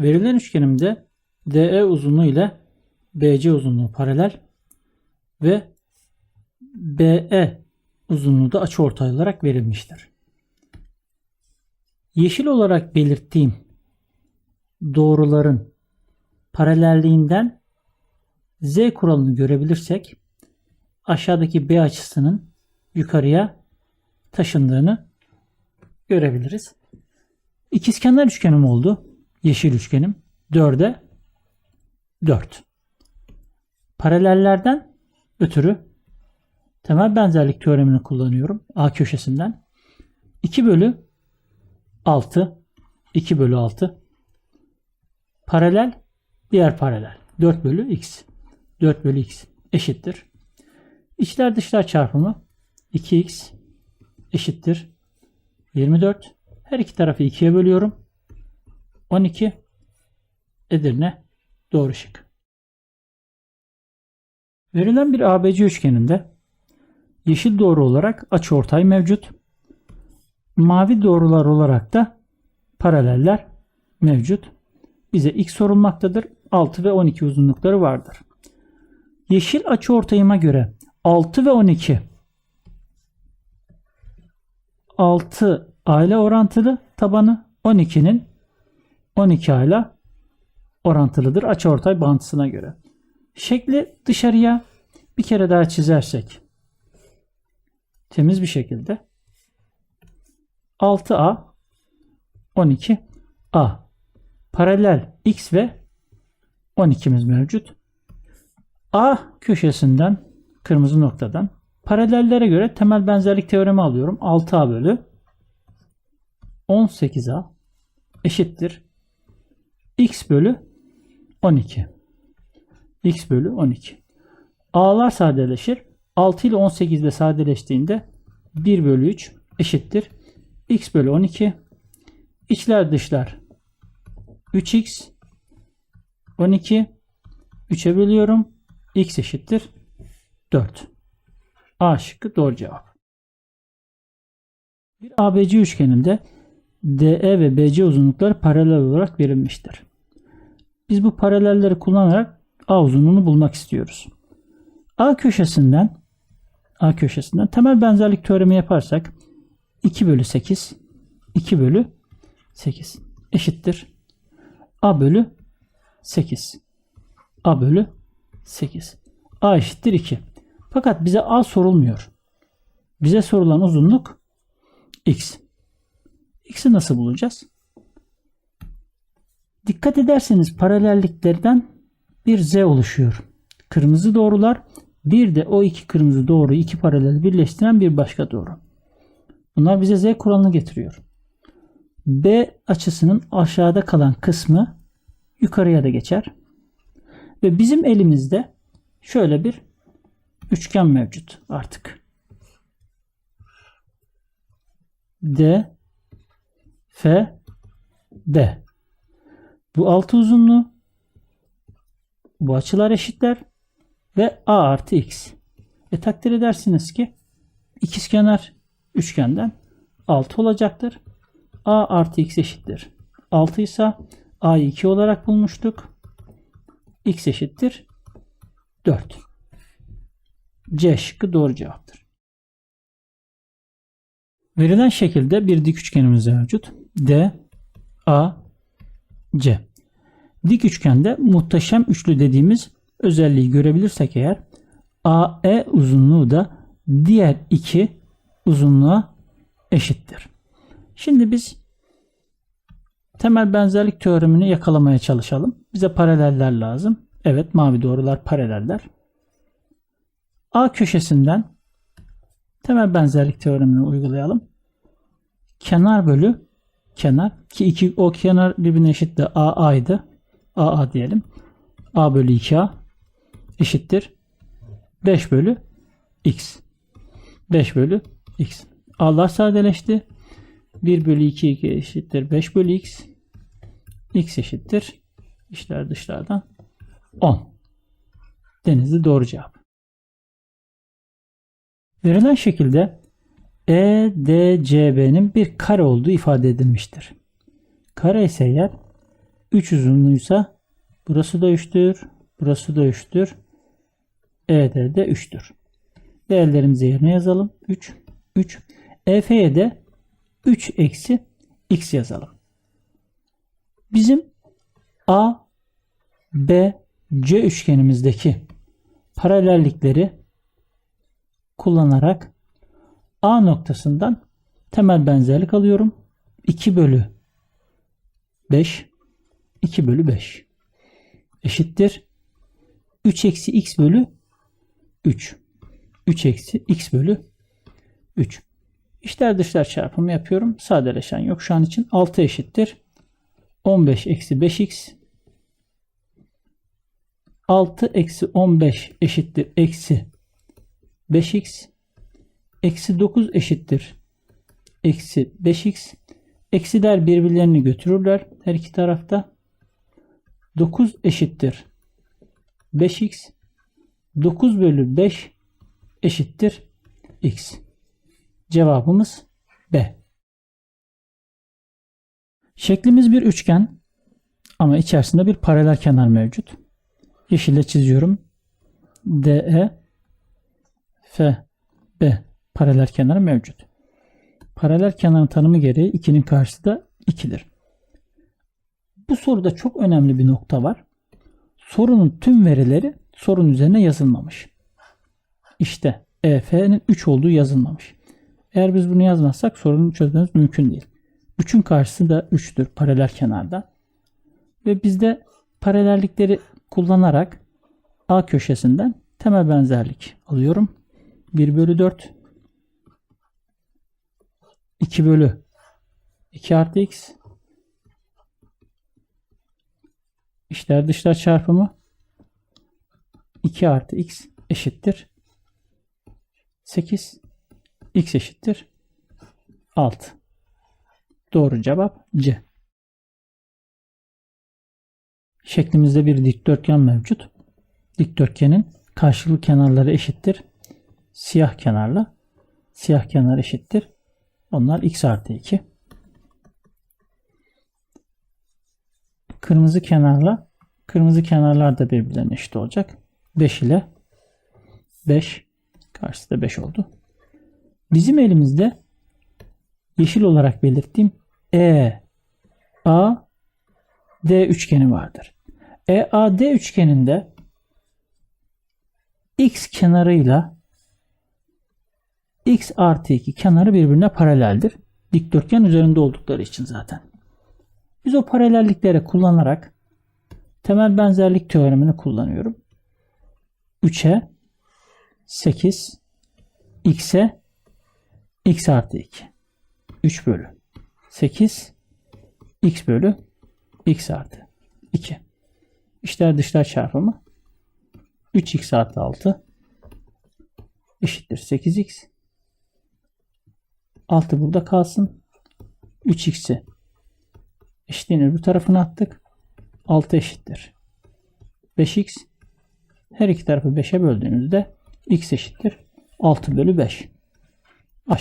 Verilen üçgenimde DE uzunluğu ile BC uzunluğu paralel ve BE uzunluğu da açıortay olarak verilmiştir. Yeşil olarak belirttiğim doğruların paralelliğinden Z kuralını görebilirsek aşağıdaki B açısının yukarıya taşındığını görebiliriz. İkizkenar üçgenim oldu. Yeşil üçgenim. 4'e 4. Paralellerden ötürü temel benzerlik teoremini kullanıyorum. A köşesinden. 2 bölü 6 2 bölü 6 paralel diğer paralel 4 bölü x 4 bölü x eşittir. İçler dışlar çarpımı 2x eşittir 24. Her iki tarafı 2'ye bölüyorum. 12 Edirne doğru şık. Verilen bir ABC üçgeninde yeşil doğru olarak açıortay mevcut. Mavi doğrular olarak da paraleller mevcut. Bize x sorulmaktadır. 6 ve 12 uzunlukları vardır. Yeşil açıortayıma göre 6 ve 12 6 aile orantılı tabanı 12'nin 12 ile orantılıdır açıortay bağıntısına göre. Şekli dışarıya bir kere daha çizersek temiz bir şekilde 6A 12A paralel x ve 12'miz mevcut. A köşesinden kırmızı noktadan paralellere göre temel benzerlik teoremi alıyorum. 6A bölü 18A eşittir x bölü 12. x bölü 12. A'lar sadeleşir. 6 ile 18 de sadeleştiğinde 1 bölü 3 eşittir. x bölü 12. İçler dışlar 3x 12 3'e bölüyorum. x eşittir 4. A şıkkı doğru cevap. Bir ABC üçgeninde DE ve BC uzunlukları paralel olarak verilmiştir. Biz bu paralelleri kullanarak A uzunluğunu bulmak istiyoruz. A köşesinden A köşesinden temel benzerlik teoremi yaparsak 2 bölü 8 2 bölü 8 eşittir. A bölü 8 A bölü 8 A eşittir 2. Fakat bize A sorulmuyor. Bize sorulan uzunluk X. X'i nasıl bulacağız? Dikkat ederseniz paralelliklerden bir Z oluşuyor. Kırmızı doğrular bir de o iki kırmızı doğru iki paralel birleştiren bir başka doğru. Bunlar bize Z kuralını getiriyor. B açısının aşağıda kalan kısmı yukarıya da geçer. Ve bizim elimizde şöyle bir üçgen mevcut artık. D F D. Bu altı uzunluğu bu açılar eşitler ve A artı X. E takdir edersiniz ki ikizkenar üçgenden 6 olacaktır. A artı X eşittir. 6 ise A'yı 2 olarak bulmuştuk. X eşittir 4. C şıkkı doğru cevaptır. Verilen şekilde bir dik üçgenimiz mevcut. D, A, C. Dik üçgende muhteşem üçlü dediğimiz özelliği görebilirsek eğer AE uzunluğu da diğer iki uzunluğa eşittir. Şimdi biz temel benzerlik teoremini yakalamaya çalışalım. Bize paraleller lazım. Evet mavi doğrular paraleller. A köşesinden temel benzerlik teoremini uygulayalım. Kenar bölü kenar ki iki o kenar birbirine eşit de A A'ydı. A A diyelim. A bölü 2A eşittir 5 bölü X. 5 bölü X. A'lar sadeleşti. 1 bölü 2 2 eşittir 5 bölü X. X eşittir. İşler dışlardan 10. Denizli doğru cevap. Verilen şekilde EDCB'nin bir kare olduğu ifade edilmiştir. Kare ise eğer 3 uzunluğuysa burası da 3'tür. Burası da 3'tür. ED de 3'tür. Değerlerimizi yerine yazalım. 3, 3. EF'ye de 3 eksi x yazalım. Bizim A, B, C üçgenimizdeki paralellikleri kullanarak A noktasından temel benzerlik alıyorum. 2 bölü 5 2 bölü 5 eşittir 3 eksi x bölü 3 3 eksi x bölü 3 İçler dışlar çarpımı yapıyorum. Sadeleşen yok şu an için. 6 eşittir. 15 eksi 5x 6 eksi 15 eşittir eksi 5x eksi 9 eşittir. Eksi 5x eksiler birbirlerini götürürler her iki tarafta. 9 eşittir. 5x 9 bölü 5 eşittir x. Cevabımız B. Şeklimiz bir üçgen ama içerisinde bir paralel kenar mevcut. Yeşille çiziyorum. DE F B paralel kenar mevcut. Paralel kenarın tanımı gereği 2'nin karşısı da 2'dir. Bu soruda çok önemli bir nokta var. Sorunun tüm verileri sorun üzerine yazılmamış. İşte EF'nin 3 olduğu yazılmamış. Eğer biz bunu yazmazsak sorunu çözmemiz mümkün değil. 3'ün karşısı da 3'tür paralel kenarda. Ve biz de paralellikleri kullanarak A köşesinden temel benzerlik alıyorum. 1 bölü 4 2 bölü. 2 artı x. İçler dışlar çarpımı. 2 artı x eşittir. 8 x eşittir. 6 doğru cevap C. Şeklimizde bir dikdörtgen mevcut. Dikdörtgenin karşılıklı kenarları eşittir. Siyah kenarla. Siyah kenar eşittir onlar x artı 2. Kırmızı kenarla kırmızı kenarlar da birbirlerine eşit olacak. 5 ile 5 karşısı da 5 oldu. Bizim elimizde yeşil olarak belirttiğim E A D üçgeni vardır. E A D üçgeninde x kenarıyla x artı 2 kenarı birbirine paraleldir. Dikdörtgen üzerinde oldukları için zaten. Biz o paralellikleri kullanarak temel benzerlik teoremini kullanıyorum. 3'e 8 x'e x artı 2 3 bölü 8 x bölü x artı 2 İşler dışlar çarpımı 3x artı 6 eşittir 8x 6 burada kalsın. 3x'i eşitliğin öbür tarafına attık. 6 eşittir. 5x her iki tarafı 5'e böldüğümüzde x eşittir. 6 bölü 5. A.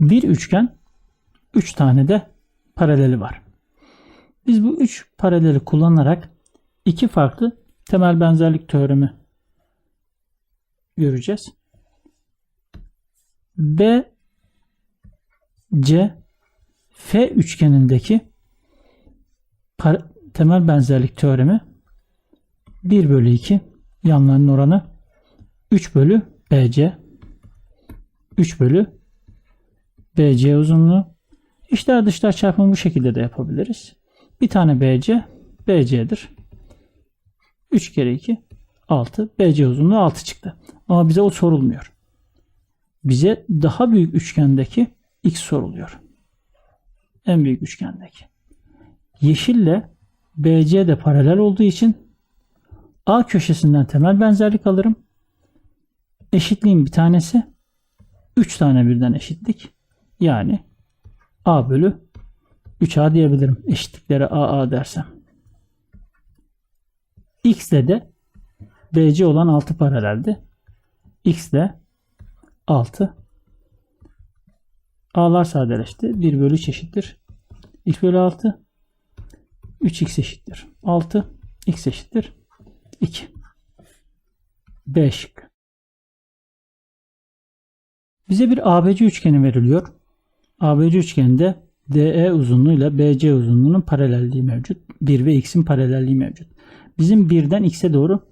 Bir üçgen 3 tane de paraleli var. Biz bu 3 paraleli kullanarak iki farklı temel benzerlik teoremi göreceğiz. B C F üçgenindeki temel benzerlik teoremi 1 bölü 2 yanlarının oranı 3 bölü BC 3 bölü BC uzunluğu İçler dışlar çarpımı bu şekilde de yapabiliriz. Bir tane BC BC'dir. 3 kere 2 6 BC uzunluğu 6 çıktı. Ama bize o sorulmuyor bize daha büyük üçgendeki x soruluyor. En büyük üçgendeki. Yeşille BC de paralel olduğu için A köşesinden temel benzerlik alırım. Eşitliğin bir tanesi 3 tane birden eşitlik. Yani A bölü 3A diyebilirim. Eşitliklere AA dersem. X ile de BC olan 6 paraleldi. X ile 6. A'lar sadeleşti. 1 bölü 3 eşittir. x bölü 6 3x eşittir 6 x eşittir 2 B şıkkı. Bize bir ABC üçgeni veriliyor. ABC üçgeninde DE uzunluğu ile BC uzunluğunun paralelliği mevcut. 1 ve x'in paralelliği mevcut. Bizim 1'den x'e doğru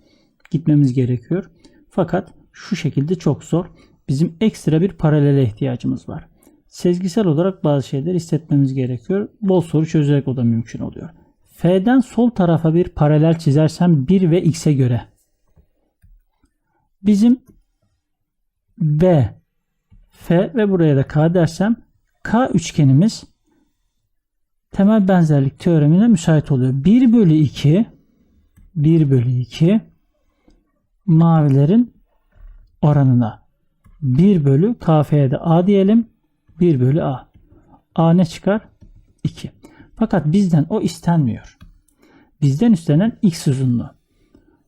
gitmemiz gerekiyor. Fakat şu şekilde çok zor. Bizim ekstra bir paralele ihtiyacımız var. Sezgisel olarak bazı şeyler hissetmemiz gerekiyor. Bol soru çözerek o da mümkün oluyor. F'den sol tarafa bir paralel çizersem 1 ve x'e göre bizim B, F ve buraya da K dersem K üçgenimiz temel benzerlik teoremine müsait oluyor. 1 bölü 2 1 bölü 2 mavilerin oranına 1 bölü KF'ye de A diyelim. 1 bölü A. A ne çıkar? 2. Fakat bizden o istenmiyor. Bizden istenen x uzunluğu.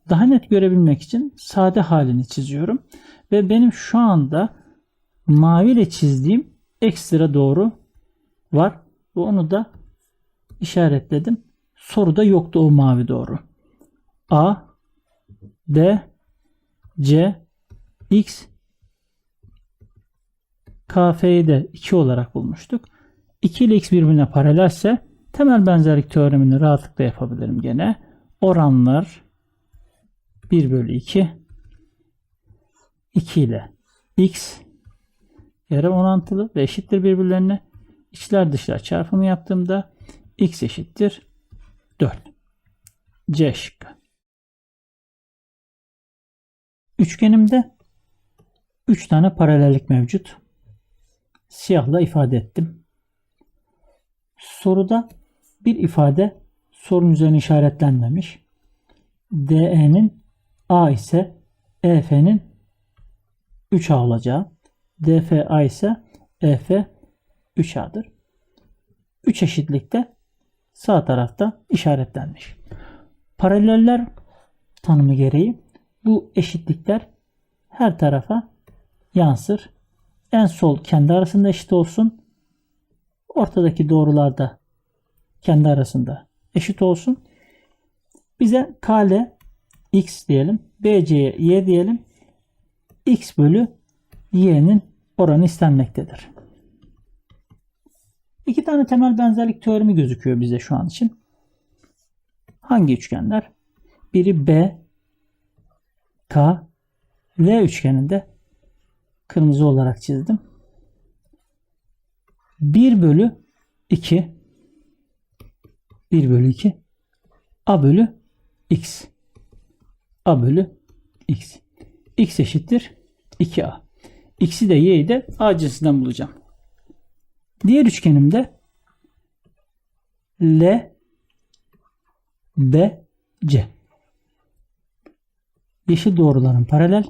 Daha net görebilmek için sade halini çiziyorum. Ve benim şu anda mavi ile çizdiğim ekstra doğru var. Ve onu da işaretledim. Soruda yoktu o mavi doğru. A, D, C, X, KF'yi de 2 olarak bulmuştuk. 2 ile X birbirine paralelse temel benzerlik teoremini rahatlıkla yapabilirim gene. Oranlar 1 bölü 2 2 ile X yarım orantılı ve eşittir birbirlerine. İçler dışlar çarpımı yaptığımda X eşittir 4. C şıkkı. Üçgenimde 3 tane paralellik mevcut. Siyahla ifade ettim. Soruda bir ifade sorun üzerine işaretlenmemiş. DE'nin A ise EF'nin 3A olacağı. DFA ise EF 3A'dır. 3 eşitlikte sağ tarafta işaretlenmiş. Paraleller tanımı gereği bu eşitlikler her tarafa yansır. En sol kendi arasında eşit olsun. Ortadaki doğrular da kendi arasında eşit olsun. Bize KL x diyelim. BC'ye y diyelim. x bölü y'nin oranı istenmektedir. İki tane temel benzerlik teoremi gözüküyor bize şu an için. Hangi üçgenler? Biri B, K, L üçgeninde kırmızı olarak çizdim. 1 bölü 2 1 bölü 2 A bölü X A bölü X X eşittir 2A X'i de Y'yi de A cinsinden bulacağım. Diğer üçgenimde L B C Yeşil doğruların paralel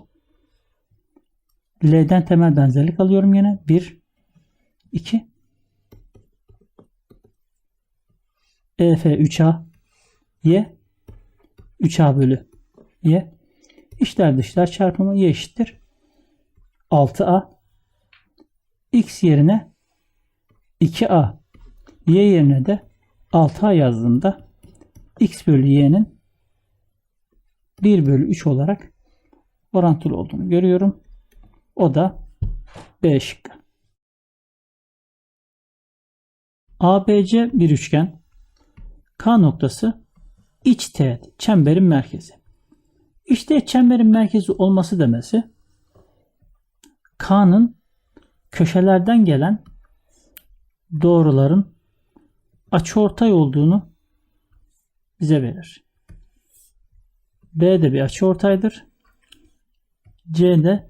L'den temel benzerlik alıyorum yine. 1 2 EF 3A Y. 3A bölü Y. İçler dışlar çarpımı Y eşittir. 6A X yerine 2A Y yerine de 6A yazdığımda X bölü Y'nin 1 bölü 3 olarak orantılı olduğunu görüyorum. O da B şıkkı. ABC bir üçgen. K noktası iç teğet çemberin merkezi. İç çemberin merkezi olması demesi K'nın köşelerden gelen doğruların açıortay olduğunu bize verir. B de bir açıortaydır. C de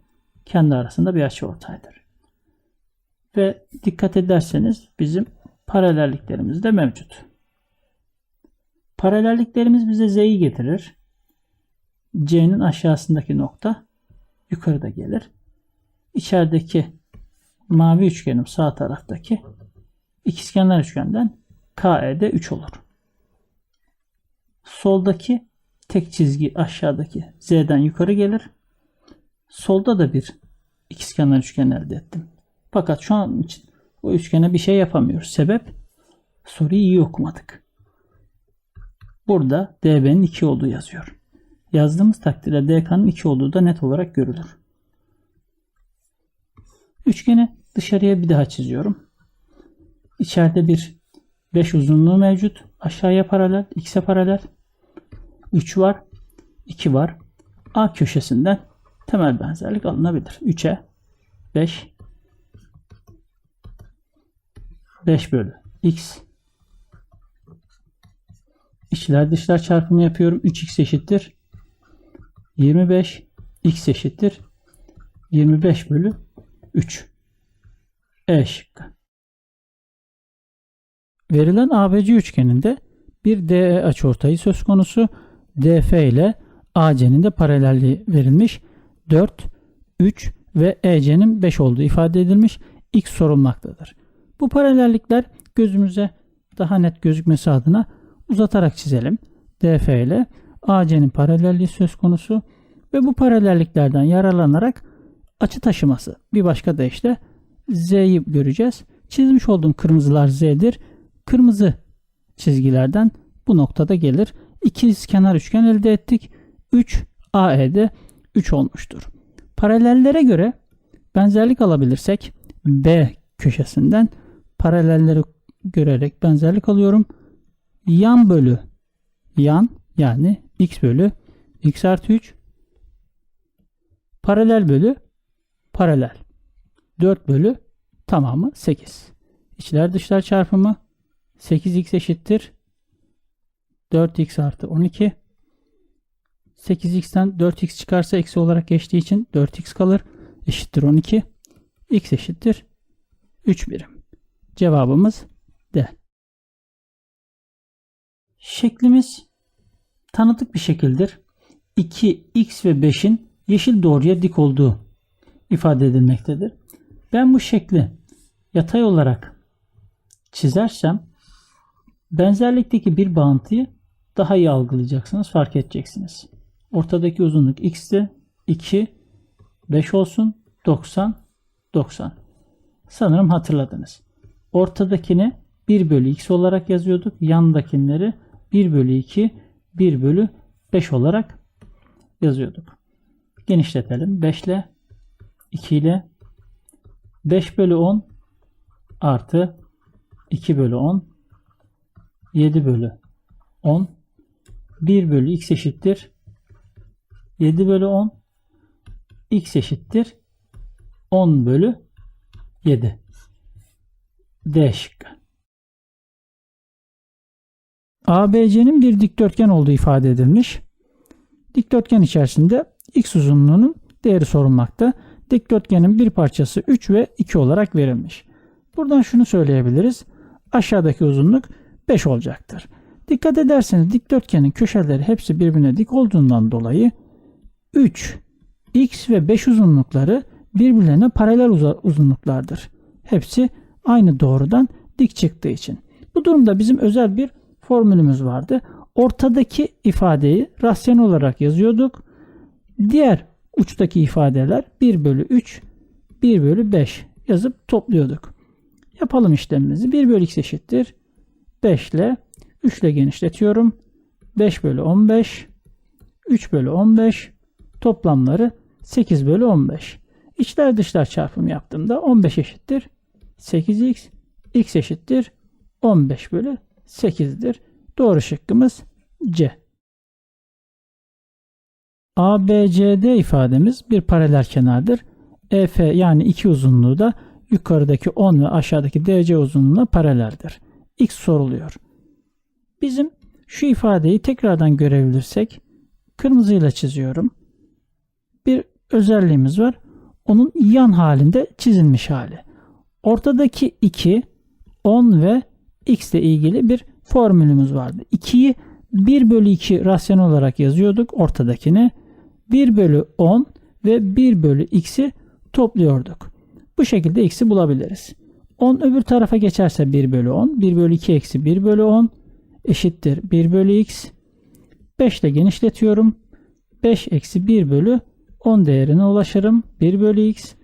kendi arasında bir açıortaydır. Ve dikkat ederseniz bizim paralelliklerimiz de mevcut. Paralelliklerimiz bize Z'yi getirir. C'nin aşağısındaki nokta yukarıda gelir. İçerideki mavi üçgenim sağ taraftaki ikizkenar üçgenden KE'de 3 olur. Soldaki tek çizgi aşağıdaki Z'den yukarı gelir. Solda da bir ikizkenar üçgen elde ettim. Fakat şu an için o üçgene bir şey yapamıyoruz. Sebep soruyu iyi okumadık. Burada db'nin 2 olduğu yazıyor. Yazdığımız takdirde dk'nın 2 olduğu da net olarak görülür. Üçgeni dışarıya bir daha çiziyorum. İçeride bir 5 uzunluğu mevcut. Aşağıya paralel, x'e paralel. 3 var, 2 var. A köşesinden temel benzerlik alınabilir. 3'e 5 5 bölü x İçler dışlar çarpımı yapıyorum. 3x eşittir 25 x eşittir 25 bölü 3. E şıkkı. Verilen ABC üçgeninde bir DE açıortayı söz konusu. DF ile AC'nin de paralelliği verilmiş. 4, 3 ve EC'nin 5 olduğu ifade edilmiş. X sorulmaktadır. Bu paralellikler gözümüze daha net gözükmesi adına uzatarak çizelim. DF ile AC'nin paralelliği söz konusu ve bu paralelliklerden yararlanarak açı taşıması bir başka deyişle Z'yi göreceğiz. Çizmiş olduğum kırmızılar Z'dir. Kırmızı çizgilerden bu noktada gelir. İkiz kenar üçgen elde ettik. 3 AE'de 3 olmuştur. Paralellere göre benzerlik alabilirsek B köşesinden paralelleri görerek benzerlik alıyorum. Yan bölü yan yani x bölü x artı 3 paralel bölü paralel 4 bölü tamamı 8. İçler dışlar çarpımı 8x eşittir 4x artı 12 8x'ten 4x çıkarsa eksi olarak geçtiği için 4x kalır. Eşittir 12. x eşittir 3 birim. Cevabımız D. Şeklimiz tanıdık bir şekildir. 2, x ve 5'in yeşil doğruya dik olduğu ifade edilmektedir. Ben bu şekli yatay olarak çizersem benzerlikteki bir bağıntıyı daha iyi algılayacaksınız, fark edeceksiniz. Ortadaki uzunluk x'ti. 2, 5 olsun. 90, 90. Sanırım hatırladınız. Ortadakini 1 bölü x olarak yazıyorduk. Yandakileri 1 bölü 2, 1 bölü 5 olarak yazıyorduk. Genişletelim. 5 ile 2 ile 5 bölü 10 artı 2 bölü 10 7 bölü 10 1 bölü x eşittir 7 bölü 10 x eşittir 10 bölü 7 D şıkkı. ABC'nin bir dikdörtgen olduğu ifade edilmiş. Dikdörtgen içerisinde x uzunluğunun değeri sorulmakta. Dikdörtgenin bir parçası 3 ve 2 olarak verilmiş. Buradan şunu söyleyebiliriz. Aşağıdaki uzunluk 5 olacaktır. Dikkat ederseniz dikdörtgenin köşeleri hepsi birbirine dik olduğundan dolayı 3, x ve 5 uzunlukları birbirlerine paralel uzunluklardır. Hepsi aynı doğrudan dik çıktığı için. Bu durumda bizim özel bir formülümüz vardı. Ortadaki ifadeyi rasyonel olarak yazıyorduk. Diğer uçtaki ifadeler 1 bölü 3, 1 bölü 5 yazıp topluyorduk. Yapalım işlemimizi. 1 bölü x eşittir. 5 ile 3 ile genişletiyorum. 5 bölü 15, 3 bölü 15 toplamları 8 bölü 15. İçler dışlar çarpımı yaptığımda 15 eşittir 8x, x eşittir 15 bölü 8'dir. Doğru şıkkımız C. ABCD ifademiz bir paralel kenardır. EF yani iki uzunluğu da yukarıdaki 10 ve aşağıdaki DC uzunluğuna paraleldir. X soruluyor. Bizim şu ifadeyi tekrardan görebilirsek kırmızıyla çiziyorum. Bir özelliğimiz var. Onun yan halinde çizilmiş hali. Ortadaki 2, 10 ve x ile ilgili bir formülümüz vardı. 2'yi 1 bölü 2 rasyonel olarak yazıyorduk ortadakini. 1 bölü 10 ve 1 bölü x'i topluyorduk. Bu şekilde x'i bulabiliriz. 10 öbür tarafa geçerse 1 bölü 10. 1 bölü 2 eksi 1 bölü 10 eşittir 1 bölü x. 5 ile genişletiyorum. 5 eksi 1 bölü 10 değerine ulaşırım. 1 bölü x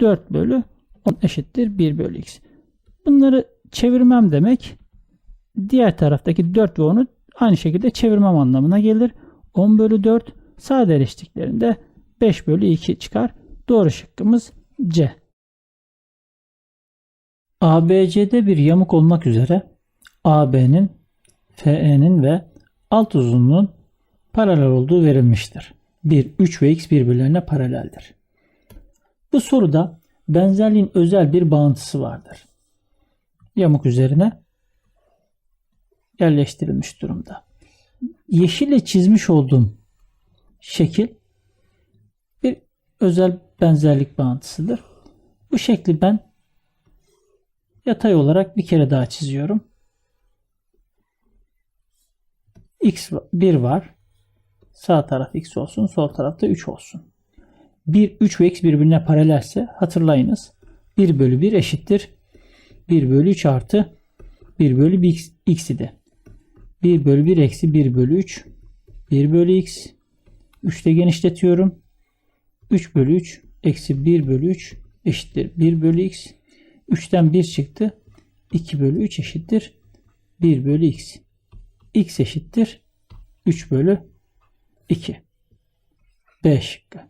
4 bölü 10 eşittir 1 bölü x. Bunları çevirmem demek Diğer taraftaki 4 ve 10'u aynı şekilde çevirmem anlamına gelir. 10 bölü 4 sadeleştiklerinde 5 bölü 2 çıkar. Doğru şıkkımız C. ABC'de bir yamuk olmak üzere AB'nin, FE'nin ve alt uzunluğun paralel olduğu verilmiştir. 1, 3 ve x birbirlerine paraleldir. Bu soruda benzerliğin özel bir bağıntısı vardır. Yamuk üzerine yerleştirilmiş durumda. Yeşille çizmiş olduğum şekil bir özel benzerlik bağıntısıdır. Bu şekli ben yatay olarak bir kere daha çiziyorum. x 1 var. Sağ taraf x olsun, sol tarafta 3 olsun. 1, 3 ve x birbirine paralelse hatırlayınız. 1 bölü 1 eşittir. 1 bölü 3 artı 1 bölü 1 x, x idi. 1 bölü 1 eksi 1 bölü 3. 1 bölü x. 3'te genişletiyorum. 3 bölü 3 eksi 1 bölü 3 eşittir 1 bölü x. 3'ten 1 çıktı. 2 bölü 3 eşittir 1 bölü x. x eşittir 3 bölü 2. B şıkkı.